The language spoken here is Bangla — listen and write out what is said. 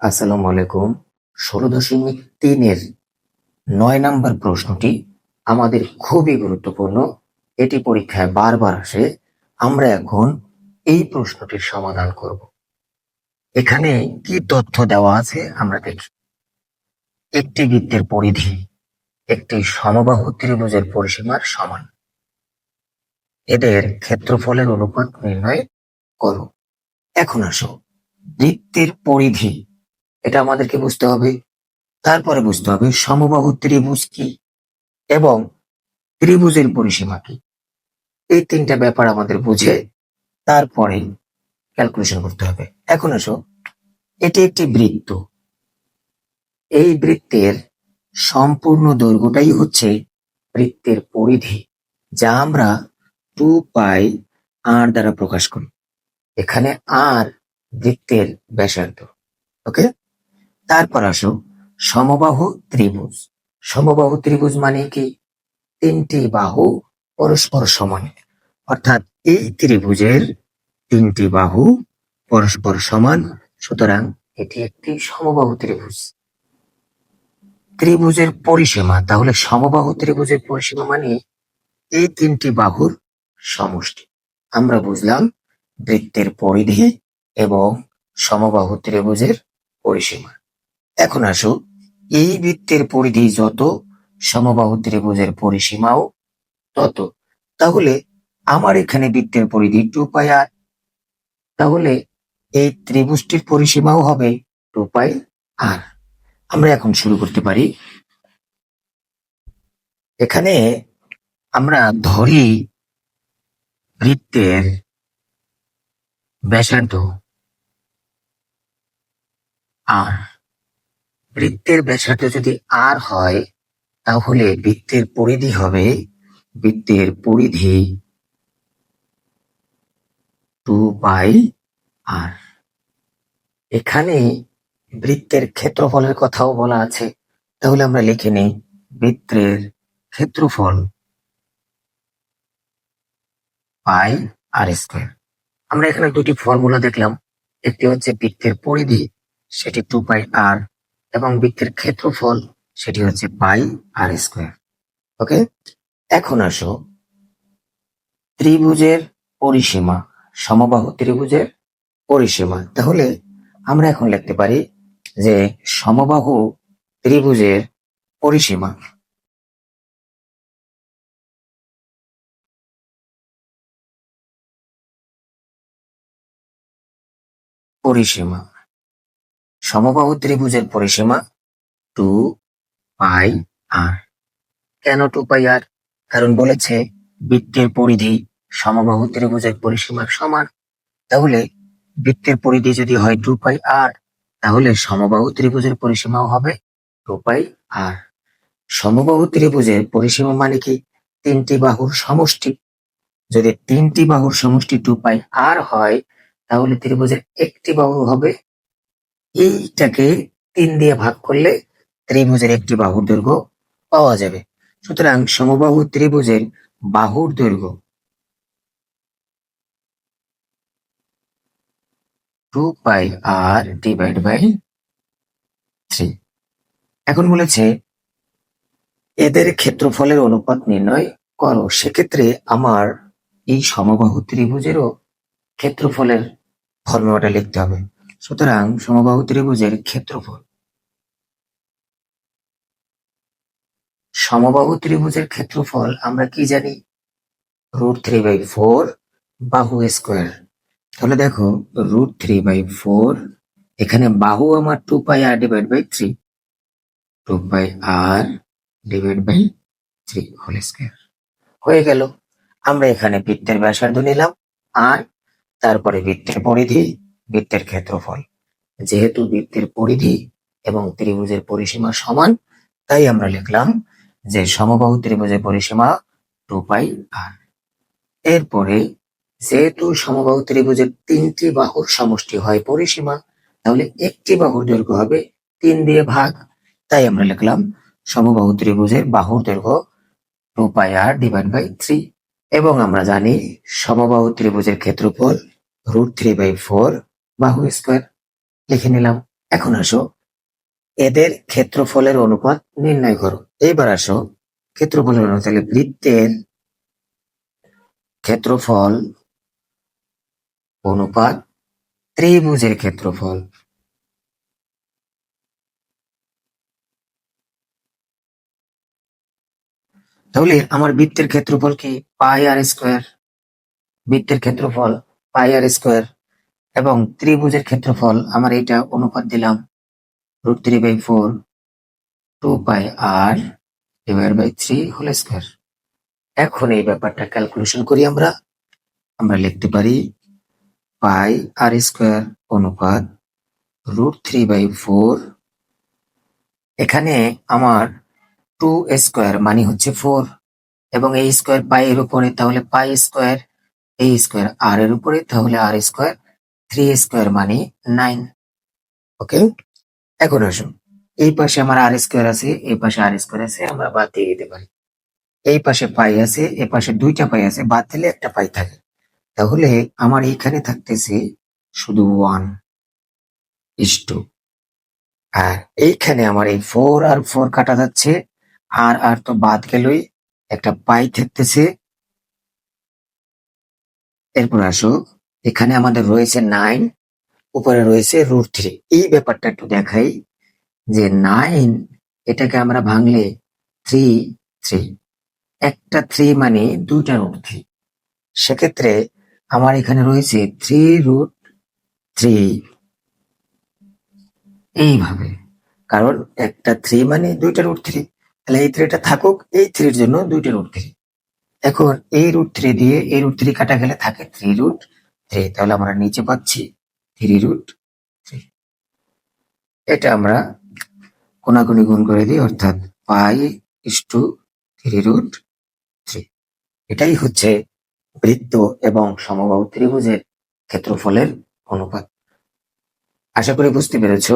আসসালামু আলাইকুম। ষোলো দশমিক তিনের নয় নাম্বার প্রশ্নটি আমাদের খুবই গুরুত্বপূর্ণ। এটি পরীক্ষায় বারবার আসে। আমরা এখন এই প্রশ্নটির সমাধান করব। এখানে কি তথ্য দেওয়া আছে আমরা দেখি। একটি বৃত্তের পরিধি, একটি সমবাহু ত্রিভুজের পরিসীমার সমান। এদের ক্ষেত্রফলের অনুপাত নির্ণয় করো। এখন আসো। বৃত্তের পরিধি এটা আমাদেরকে বুঝতে হবে। তারপরে বুঝতে হবে সমবাহু ত্রিভুজ কি এবং ত্রিভুজের পরিসীমা কি। এই তিনটা ব্যাপার আমাদের বুঝে তারপরে ক্যালকুলেশন করতে হবে। এখন আসো, এটি একটি বৃত্ত। এই বৃত্তের সম্পূর্ণ দৈর্ঘ্যটাই হচ্ছে বৃত্তের পরিধি, যা আমরা টু পাই আর দ্বারা প্রকাশ করি। এখানে আর বৃত্তের ব্যাসার্ধ ওকে তারপর আসো, সমবাহু ত্রিভুজ। সমবাহু ত্রিভুজ মানে কি? তিনটি বাহু পরস্পর সমান। অর্থাৎ এই ত্রিভুজের তিনটি বাহু পরস্পর সমান, সুতরাং এটি একটি সমবাহু ত্রিভুজ। ত্রিভুজের পরিসীমা, তাহলে সমবাহু ত্রিভুজের পরিসীমা মানে এই তিনটি বাহুর সমষ্টি। আমরা বুঝলাম বৃত্তের পরিধি এবং সমবাহু ত্রিভুজের পরিসীমা। এখন আসো এই বৃত্তের পরিধি যত, সমবাহু ত্রিভুজের পরিসীমাও তত। তাহলে আমার এখানে বৃত্তের পরিধি টু পাই আর তাহলে এই ত্রিভুজটির পরিসীমাও হবে টু পাই আর আমরা এখন শুরু করতে পারি। এখানে আমরা ধরি বৃত্তের ব্যাসার্ধ আর বৃত্তের ব্যাসার্ধ যদি আর হয়, তাহলে বৃত্তের পরিধি হবে বৃত্তের পরিধি টু বাই আর এখানে বৃত্তের ক্ষেত্রফলের কথাও বলা আছে। তাহলে আমরা লিখে নেই বৃত্তের ক্ষেত্রফল পাই আর স্কোয়ার আমরা এখানে দুটি ফর্মুলা দেখলাম। একটি হচ্ছে বৃত্তের পরিধি, সেটি টু পাই আর এবং বৃত্তের ক্ষেত্রফল সেটি হচ্ছে পাই আর স্কোয়ার। ওকে? এখন আসো। ত্রিভুজের পরিসীমা, সমবাহু ত্রিভুজের পরিসীমা। তাহলে আমরা এখন লিখতে পারি যে সমবাহু ত্রিভুজের পরিসীমা। পরিসীমা। সমবাহু ত্রিভুজের পরিসীমা টু পাই আর। কেন টু পাই আর? কারণ বলেছে বৃত্তের পরিধি সমবাহু ত্রিভুজের পরিসীমার সমান। তাহলে বৃত্তের পরিধি যদি হয় টু পাই আর, তাহলে সমবাহু ত্রিভুজের পরিসীমাও হবে টু পাই আর। সমবাহু ত্রিভুজের পরিসীমা মানে কি? তিনটি বাহুর সমষ্টি। যদি তিনটি বাহুর সমষ্টি টু পাই আর হয়, তাহলে ত্রিভুজের একটি বাহু হবে এইটাকে তিন দিয়ে ভাগ করলে ত্রিভুজের একটি বাহুর দৈর্ঘ্য পাওয়া যাবে। সুতরাং সমবাহু ত্রিভুজের বাহুর দৈর্ঘ্য two pi r divide by three. এখন বলেছে, এদের ক্ষেত্রফলের অনুপাত নির্ণয় করো। সেক্ষেত্রে আমার এই সমবাহু ত্রিভুজেরও ক্ষেত্রফলের ফর্মুলাটা লিখতে হবে। সুতরাং সমবাহু ত্রিভুজের ক্ষেত্রফল। সমবাহু ত্রিভুজের ক্ষেত্রফল আমরা কি জানি? রুট থ্রি বাই ফোর বাহু স্কোয়ার। তাহলে দেখো, রুট থ্রি বাই ফোর, এখানে বাহু আমার two pi r divide by three. Two pi r divide by three whole square. হয়ে গেল। আমরা এখানে বৃত্তের ব্যাসার্ধ নিলাম, আর তারপরে বৃত্তের পরিধি বৃত্তের ক্ষেত্রফল। যেহেতু বৃত্তের পরিধি এবং ত্রিভুজের পরিসীমা সমান, তাই আমরা লিখলাম যে সমবাহু ত্রিভুজের পরিসীমা টু পাই আর এরপরে, যেহেতু সমবাহু ত্রিভুজের তিনটি বাহুর সমষ্টি হয় পরিসীমা, তাহলে একটি বাহুর দৈর্ঘ্য হবে তিন দিয়ে ভাগ। তাই আমরা লিখলাম সমবাহু ত্রিভুজের বাহুর দৈর্ঘ্য two pi r divide by three এবং আমরা জানি সমবাহু ত্রিভুজের ক্ষেত্রফল রুট থ্রি বাই ফোর বাহু স্কোয়ার। লিখে নিলাম। এখন আসো। এদের ক্ষেত্রফলের অনুপাত নির্ণয় করো। এইবার আসো। ক্ষেত্রফলের অনুপাত, তাহলে বৃত্তের ক্ষেত্রফল অনুপাত ত্রিভুজের ক্ষেত্রফল। তাহলে আমার বৃত্তের ক্ষেত্রফল কি? Pi r square. বৃত্তের ক্ষেত্রফল পাই আর স্কোয়ার। এবং ত্রিভুজের ক্ষেত্রফল আমার এটা অনুপাত দিলাম root three by four two pi r divide by three whole square এখন এই ব্যাপারটা ক্যালকুলেশন করি আমরা। আমরা লিখতে পারি পাই আর স্কোয়ার অনুপাত রুট থ্রি বাই ফোর এখানে আমার টু স্কোয়ার মানে হচ্ছে ফোর এবং এই স্কোয়ার পাই এর উপরে, তাহলে পাই স্কোয়ার এই স্কোয়ার আর এর উপরে, তাহলে আর স্কোয়ার থ্রি স্কোয়ার মানে নাইন ওকে এখন আসুন। এই পাশে আমার আর স্কোয়ার আছে, এই পাশে আর স্কোয়ার আছে, আমরা বাদ দিয়ে দিতে পারি। এই পাশে পাই আছে, এ পাশে দুইটা পাই আছে, বাদ দিলে একটা পাই থাকে। তাহলে আমার এইখানে থাকতেছে শুধু ওয়ান ইস টু আর এইখানে আমার এই ফোর আর ফোর কাটা যাচ্ছে। আর আর তো বাদ গেলই, একটা পাই থাকতেছে। এরপর আসো এখানে আমাদের রয়েছে নাইন উপরে রয়েছে রুট থ্রি এই ব্যাপারটা একটু দেখাই যে নাইন এটাকে আমরা ভাঙলে থ্রি থ্রি একটা থ্রি মানে দুইটা রুট থ্রি সেক্ষেত্রে আমার এখানে রয়েছে থ্রি রুট থ্রি এইভাবে। কারণ একটা থ্রি মানে দুইটা রুট থ্রি তাহলে এই থ্রিটা থাকুক, এই থ্রির জন্য দুইটা রুট থ্রি এখন এই রুট থ্রি দিয়ে, এই রুট থ্রি কাটা গেলে থাকে থ্রি রুট থ্রি তাহলে আমরা নিচে পাচ্ছি থ্রি রুট থ্রি এটা আমরা কোনাকুনি গুণ করে দিই, অর্থাৎ pi is to three root three এটাই হচ্ছে বৃত্ত এবং সমবাহু ত্রিভুজের ক্ষেত্রফলের অনুপাত। আশা করি বুঝতে পেরেছ।